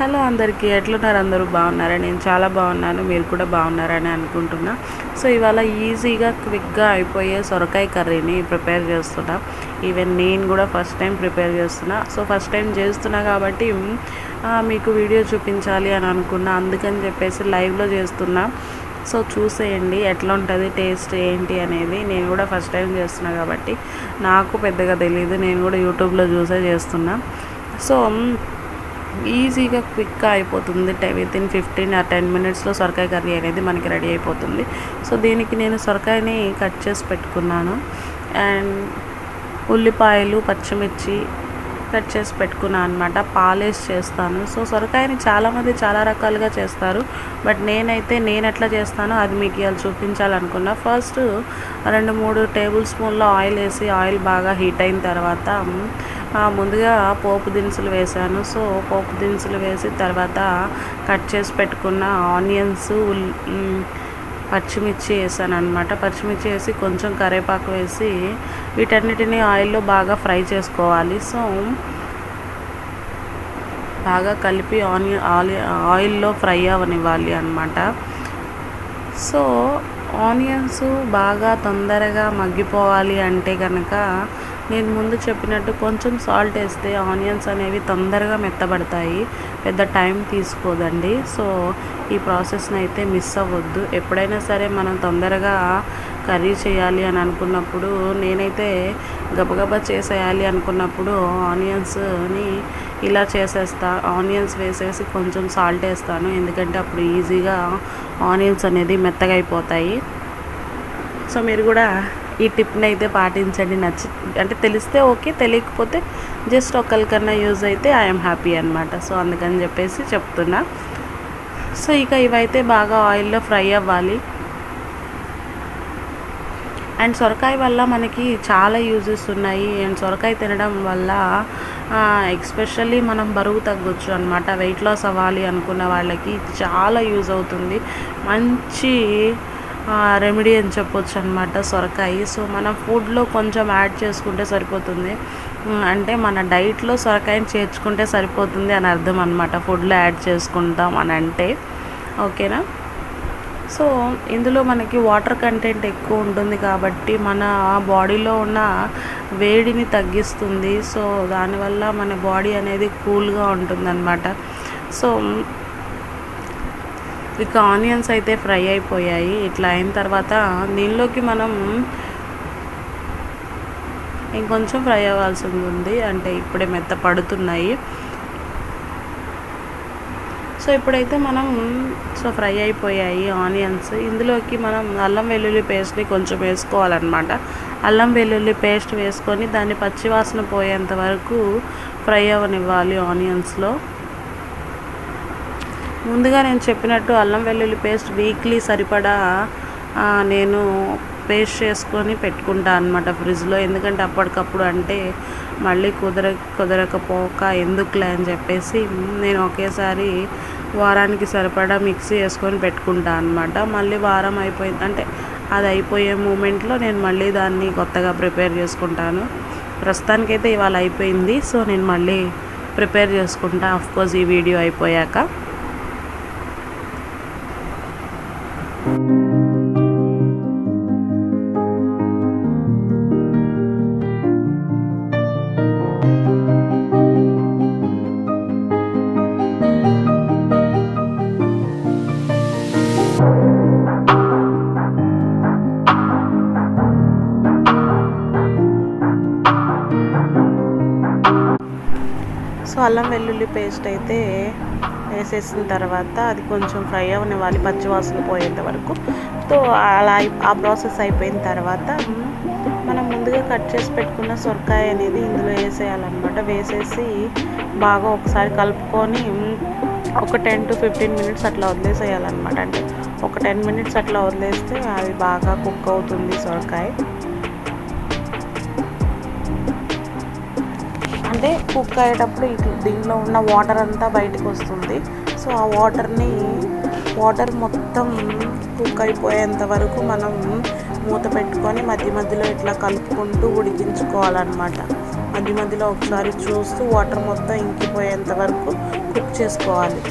Hello అందరికీ ఎట్లున్నారు అందరూ? బాగున్నారా? నేను చాలా బాగున్నాను మీరు కూడా బాగున్నారని అనుకుంటున్నా. సో ఇవాళ ఈజీగా క్విక్గా అయిపోయే సొరకాయ కర్రీని ప్రిపేర్ చేస్తున్నా. ఈవెన్ నేను కూడా ఫస్ట్ టైం ప్రిపేర్ చేస్తున్నా. సో ఫస్ట్ టైం చేస్తున్నా కాబట్టి మీకు వీడియో చూపించాలి అని అనుకున్నా. అందుకని చెప్పేసి లైవ్లో చేస్తున్నా. సో చూసేయండి ఎట్లా ఉంటుంది టేస్ట్ ఏంటి అనేది. నేను కూడా ఫస్ట్ టైం చేస్తున్నా కాబట్టి నాకు పెద్దగా తెలియదు నేను కూడా యూట్యూబ్లో చూసే చేస్తున్నా. సో ఈజీగా క్విక్గా అయిపోతుంది. With in fifteen or ten మినిట్స్లో సొరకాయ కర్రీ అనేది మనకి రెడీ అయిపోతుంది. సో దీనికి నేను సొరకాయని కట్ చేసి పెట్టుకున్నాను. అండ్ ఉల్లిపాయలు పచ్చిమిర్చి కట్ చేసి పెట్టుకున్నాను అనమాట పాలేసి చేస్తాను. సో సొరకాయని చాలామంది చాలా రకాలుగా చేస్తారు. బట్ నేనైతే నేను ఎట్లా చేస్తానో అది మీకు ఇవాళ చూపించాలనుకున్నా. ఫస్ట్ రెండు మూడు టేబుల్ స్పూన్ల ఆయిల్ వేసి ఆయిల్ బాగా హీట్ అయిన తర్వాత ముందుగా పోపు దినుసులు వేసాను సో పోపు దినుసులు వేసి తర్వాత కట్ చేసి పెట్టుకున్న ఆనియన్స్ పచ్చిమిర్చి వేసాను అనమాట పచ్చిమిర్చి వేసి కొంచెం కరేపాకు వేసి వీటన్నిటిని ఆయిల్లో బాగా ఫ్రై చేసుకోవాలి. సో బాగా కలిపి ఆనియన్ ఆలి ఆయిల్లో ఫ్రై అవనివ్వాలి అనమాట సో ఆనియన్స్ బాగా తొందరగా మగ్గిపోవాలి అంటే కనుక నేను ముందు చెప్పినట్టు కొంచెం సాల్ట్ వేస్తే ఆనియన్స్ అనేవి తొందరగా మెత్తబడతాయి. పెద్ద టైం తీసుకోదండి. సో ఈ ప్రాసెస్ని అయితే మిస్ అవ్వద్దు. ఎప్పుడైనా సరే మనం తొందరగా కర్రీ చేయాలి అని అనుకున్నప్పుడు నేనైతే గబగబా చేసేయాలి అనుకున్నప్పుడు ఆనియన్స్ని ఇలా చేసేస్తా. ఆనియన్స్ వేసేసి కొంచెం సాల్ట్ వేస్తాను. ఎందుకంటే అప్పుడు ఈజీగా ఆనియన్స్ అనేది మెత్తగా అయిపోతాయి. సో మీరు కూడా ఈ టిప్ని అయితే పాటించండి. నచ్చి అంటే తెలిస్తే ఓకే తెలియకపోతే జస్ట్ ఒకరికన్నా యూజ్ అయితే ఐఎమ్ హ్యాపీ అనమాట సో అందుకని చెప్పేసి చెప్తున్నా. సో ఇక ఇవైతే బాగా ఆయిల్లో ఫ్రై అవ్వాలి. అండ్ సొరకాయ వల్ల మనకి చాలా యూజెస్ ఉన్నాయి. అండ్ సొరకాయ తినడం వల్ల ఎక్స్పెషల్లీ మనం బరువు తగ్గొచ్చు అనమాట వెయిట్ లాస్ అవ్వాలి అనుకున్న వాళ్ళకి చాలా యూజ్ అవుతుంది. మంచి రెమెడీ అని చెప్పొచ్చు అనమాట సొరకాయ. సో మన ఫుడ్లో కొంచెం యాడ్ చేసుకుంటే సరిపోతుంది. అంటే మన డైట్లో సొరకాయని చేర్చుకుంటే సరిపోతుంది అని అర్థం అనమాట ఫుడ్లో యాడ్ చేసుకుంటాం అని అంటే. ఓకేనా సో ఇందులో మనకి వాటర్ కంటెంట్ ఎక్కువ ఉంటుంది కాబట్టి మన బాడీలో ఉన్న వేడిని తగ్గిస్తుంది. సో దానివల్ల మన బాడీ అనేది కూల్గా ఉంటుందన్నమాట. సో ఇక ఆనియన్స్ అయితే ఫ్రై అయిపోయాయి. ఇట్లా అయిన తర్వాత దీనిలోకి మనం ఇంకొంచెం ఫ్రై అవ్వాల్సి ఉంది. అంటే ఇప్పుడే మెత్త పడుతున్నాయి. సో ఇప్పుడైతే మనం సో ఫ్రై అయిపోయాయి ఆనియన్స్. ఇందులోకి మనం అల్లం వెల్లుల్లి పేస్ట్ని కొంచెం వేసుకోవాలన్నమాట. అల్లం వెల్లుల్లి పేస్ట్ వేసుకొని దాన్ని పచ్చివాసన పోయేంత వరకు ఫ్రై అవ్వనివ్వాలి ఆనియన్స్లో. ముందుగా నేను చెప్పినట్టు అల్లం వెల్లుల్లి పేస్ట్ వీక్లీ సరిపడా నేను పేస్ట్ చేసుకొని పెట్టుకుంటా అనమాట ఫ్రిడ్జ్లో ఎందుకంటే అప్పటికప్పుడు అంటే మళ్ళీ కుదర కుదరకపోక ఎందుకులే అని చెప్పేసి నేను ఒకేసారి వారానికి సరిపడా మిక్సీ వేసుకొని పెట్టుకుంటా అనమాట మళ్ళీ వారం అయిపోయింది అంటే అది అయిపోయే మూమెంట్లో నేను మళ్ళీ దాన్ని కొత్తగా ప్రిపేర్ చేసుకుంటాను. ప్రస్తుతానికైతే ఇవాళ అయిపోయింది. సో నేను మళ్ళీ ప్రిపేర్ చేసుకుంటా. కోర్స్ ఈ వీడియో అయిపోయాక. సో అల్లం వెల్లుల్లి పేస్ట్ అయితే వేసేసిన తర్వాత అది కొంచెం ఫ్రై అవనివ్వాలి పచ్చివాసన పోయేంత వరకు. సో అలా ఆ ప్రాసెస్ అయిపోయిన తర్వాత మనం ముందుగా కట్ చేసి పెట్టుకున్న సొరకాయ అనేది ఇందులో వేసేయాలన్నమాట. వేసేసి బాగా ఒకసారి కలుపుకొని ఒక టెన్ టు ఫిఫ్టీన్ మినిట్స్ అట్లా వదిలేసేయాలన్నమాట. అంటే ఒక టెన్ మినిట్స్ అట్లా వదిలేస్తే అది బాగా కుక్ అవుతుంది సొరకాయ. అంటే కుక్ అయ్యేటప్పుడు ఇట్లా దీనిలో ఉన్న వాటర్ అంతా బయటకు వస్తుంది. సో ఆ వాటర్ని వాటర్ మొత్తం కుక్ అయిపోయేంత వరకు మనం మూత పెట్టుకొని మధ్య మధ్యలో ఇట్లా కలుపుకుంటూ ఉడికించుకోవాలన్నమాట. మధ్య మధ్యలో ఒకసారి చూస్తూ వాటర్ మొత్తం ఇంకిపోయేంత వరకు కుక్ చేసుకోవాలి.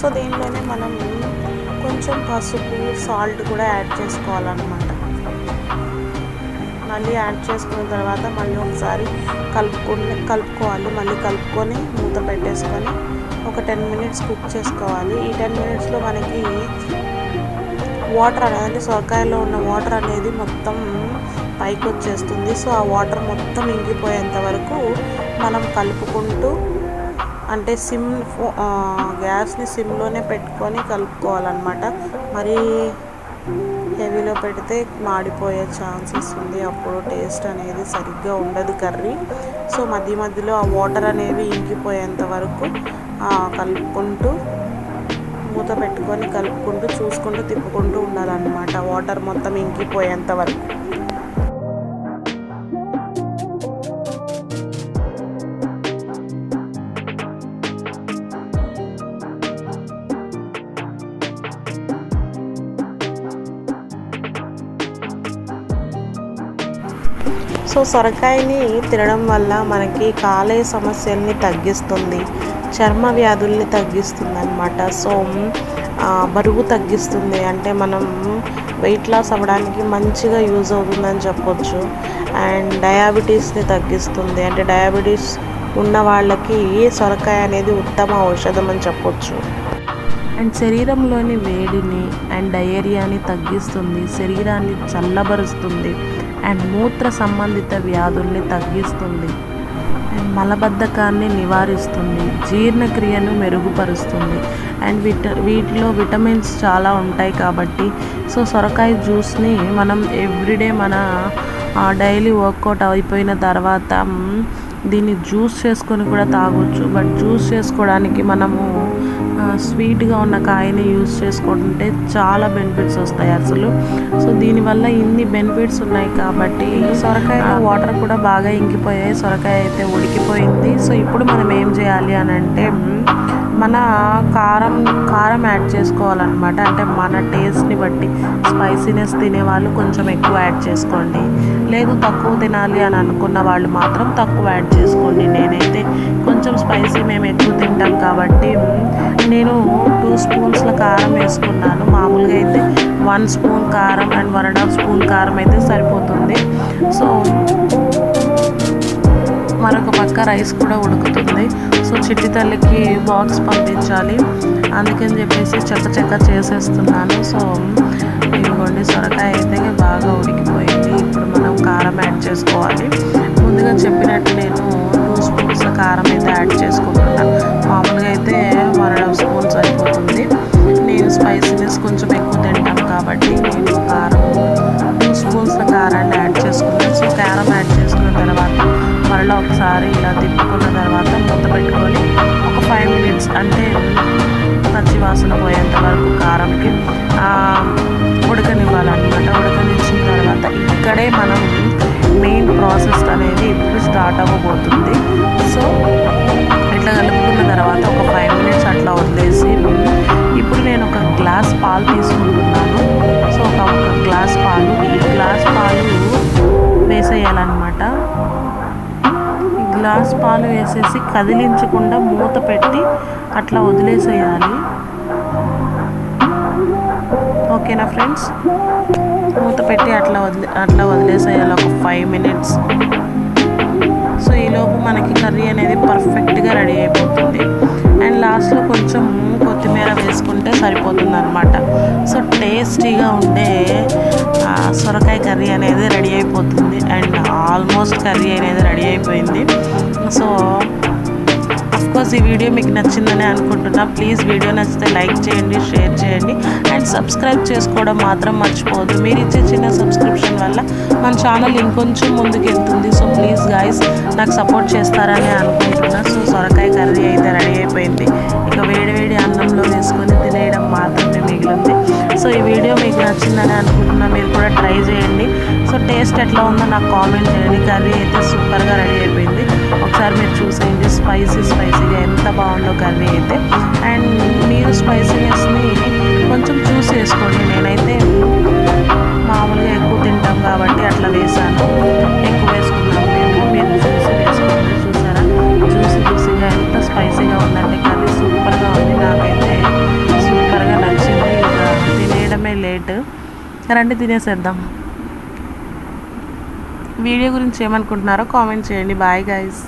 సో దీనిలోనే మనం కొంచెం పసుపు సాల్ట్ కూడా యాడ్ చేసుకోవాలన్నమాట. మళ్ళీ యాడ్ చేసుకున్న తర్వాత మళ్ళీ ఒకసారి కలుపుకుని కలుపుకోవాలి. మళ్ళీ కలుపుకొని మూత పెట్టేసుకొని ఒక టెన్ మినిట్స్ కుక్ చేసుకోవాలి. ఈ టెన్ మినిట్స్లో మనకి వాటర్ అనేది సొరకాయలో ఉన్న వాటర్ అనేది మొత్తం పైకి వచ్చేస్తుంది. సో ఆ వాటర్ మొత్తం ఇంకిపోయేంత వరకు మనం కలుపుకుంటూ అంటే సిమ్ గ్యాస్ని సిమ్లోనే పెట్టుకొని కలుపుకోవాలన్నమాట. మరి హెవీలో పెడితే మాడిపోయే ఛాన్సెస్ ఉంది. అప్పుడు టేస్ట్ అనేది సరిగ్గా ఉండదు కర్రీ. సో మధ్య మధ్యలో ఆ వాటర్ అనేవి ఇంకిపోయేంత వరకు కలుపుకుంటూ మూత పెట్టుకొని కలుపుకుంటూ చూసుకుంటూ తిప్పుకుంటూ ఉండాలన్నమాట. వాటర్ మొత్తం ఇంకిపోయేంత వరకు. సో సొరకాయని తినడం వల్ల మనకి కాలేయ సమస్యల్ని తగ్గిస్తుంది చర్మ వ్యాధుల్ని తగ్గిస్తుంది అనమాట సో బరువు తగ్గిస్తుంది. అంటే మనం వెయిట్ లాస్ అవ్వడానికి మంచిగా యూజ్ అవుతుందని చెప్పొచ్చు. అండ్ డయాబెటీస్ని తగ్గిస్తుంది. అంటే డయాబెటీస్ ఉన్న వాళ్ళకి సొరకాయ అనేది ఉత్తమ ఔషధం అని చెప్పొచ్చు. అండ్ శరీరంలోని వేడిని అండ్ డయేరియాని తగ్గిస్తుంది. శరీరాన్ని చల్లబరుస్తుంది. అండ్ మూత్ర సంబంధిత వ్యాధుల్ని తగ్గిస్తుంది. అండ్ మలబద్ధకాన్ని నివారిస్తుంది. జీర్ణక్రియను మెరుగుపరుస్తుంది. అండ్ విట వీటిలో విటమిన్స్ చాలా ఉంటాయి కాబట్టి సో సొరకాయ జ్యూస్ని మనం ఎవ్రీడే మన డైలీ వర్కౌట్ అయిపోయిన తర్వాత దీన్ని జ్యూస్ చేసుకొని కూడా తాగొచ్చు. బట్ జ్యూస్ చేసుకోవడానికి మనము స్వీట్గా ఉన్న కాయని యూస్ చేసుకుంటే చాలా బెనిఫిట్స్ వస్తాయి అసలు. సో దీనివల్ల ఇన్ని బెనిఫిట్స్ ఉన్నాయి కాబట్టి సొరకాయ వాటర్ కూడా బాగా ఇంకిపోయాయి సొరకాయ అయితే ఉడికిపోయింది. సో ఇప్పుడు మనం ఏం చేయాలి అని అంటే మన కారం కారం యాడ్ చేసుకోవాలన్నమాట. అంటే మన టేస్ట్ని బట్టి స్పైసీనెస్ తినేవాళ్ళు కొంచెం ఎక్కువ యాడ్ చేసుకోండి. లేదు తక్కువ తినాలి అని అనుకున్న వాళ్ళు మాత్రం తక్కువ యాడ్ చేసుకోండి. నేనైతే కొంచెం స్పైసీ మేము ఎక్కువ తింటాం కాబట్టి నేను టూ స్పూన్స్ల కారం వేసుకున్నాను. మామూలుగా అయితే వన్ స్పూన్ కారం and one and half spoon కారం అయితే సరిపోతుంది. సో మరొక పక్క రైస్ కూడా ఉడుకుతుంది. సో చిట్టి తల్లికి బాక్స్ పంపించాలి. అందుకని చెప్పేసి చెక్క చెక్క చేసేస్తున్నాను. సో ఇదిగోండి సొరకాయ అయితే బాగా ఉడికిపోయింది. ఇప్పుడు మనం కారం యాడ్ చేసుకోవాలి. ముందుగా చెప్పినట్టు నేను టూ స్పూన్స్ కారం అయితే యాడ్ చేసుకోవాలి వాసన పోయేంత వరకు కారంకి ఉడకనివ్వాలన్నమాట ఉడకనిచ్చిన తర్వాత ఇక్కడే మనం మెయిన్ ప్రాసెస్ అనేది ఇప్పుడు స్టార్ట్ అవ్వబోతుంది. సో ఇట్లా కలుపుకున్న తర్వాత ఒక ఫైవ్ మినిట్స్ అట్లా వదిలేసి ఇప్పుడు నేను ఒక గ్లాస్ పాలు తీసుకుంటున్నాను. సో ఒక ఒక గ్లాస్ పాలు ఈ గ్లాస్ పాలు వేసేయాలన్నమాట. గ్లాస్ పాలు వేసేసి కదిలించకుండా మూత పెట్టి అట్లా వదిలేసేయాలి. ఓకేనా ఫ్రెండ్స్? మూత పెట్టి అట్లా వదిలే అట్లా వదిలేసేయాలి ఒక ఫైవ్ మినిట్స్ సో ఈలోపు మనకి కర్రీ అనేది పర్ఫెక్ట్గా రెడీ అయిపోతుంది. అండ్ లాస్ట్లో కొంచెం కొత్తిమీర వేసుకుంటే సరిపోతుంది అనమాట సో టేస్టీగా ఉండే సొరకాయ కర్రీ అనేది రెడీ అయిపోతుంది. అండ్ ఆల్మోస్ట్ కర్రీ అనేది రెడీ అయిపోయింది. సో కోర్స్ ఈ వీడియో మీకు నచ్చిందని అనుకుంటున్నా ప్లీజ్ వీడియో నచ్చితే లైక్ చేయండి షేర్ చేయండి అండ్ సబ్స్క్రైబ్ చేసుకోవడం మాత్రం మర్చిపోవద్దు. మీరు ఇచ్చే చిన్న సబ్స్క్రిప్షన్ వల్ల మన ఛానల్ ఇంకొంచెం ముందుకు వెళ్తుంది. సో ప్లీజ్ గాయస్ నాకు సపోర్ట్ చేస్తారని అనుకుంటున్నా. సో సొరకాయ కర్రీ అయితే రెడీ అయిపోయింది. ఇక వేడి వేడి అన్నంలో వేసుకొని తినేయడం మాత్రమే మిగిలింది. సో ఈ వీడియో మీకు నచ్చిందని అనుకుంటున్నా. మీరు కూడా ట్రై చేయండి. సో టేస్ట్ ఎట్లా ఉందో నాకు కామెంట్ చేయండి. కర్రీ అయితే సూపర్గా రెడీ అయిపోయింది. ఒకసారి మీరు చూసేయండి. స్పైసీ స్పైసీగా ఎంత బాగుందో కర్రీ అయితే. అండ్ మీరు స్పైసీనెస్ని కొంచెం చూస్ చేసుకోండి. నేనైతే మామూలుగా ఎక్కువ తింటాం కాబట్టి అట్లా వేసాను. ఎక్కువ వేసుకున్నాను మేము. మీరు చూసి వేసుకుంటే చూసారా? చూసి చూసిగా ఎంత స్పైసీగా ఉందండి. కర్రీ సూపర్గా ఉంది. నాకైతే సూపర్గా నచ్చింది. తినేయడమే లేట్. రండి తినేసేద్దాం. వీడియో గురించి ఏమనుకుంటున్నారో కామెంట్ చేయండి. Bye guys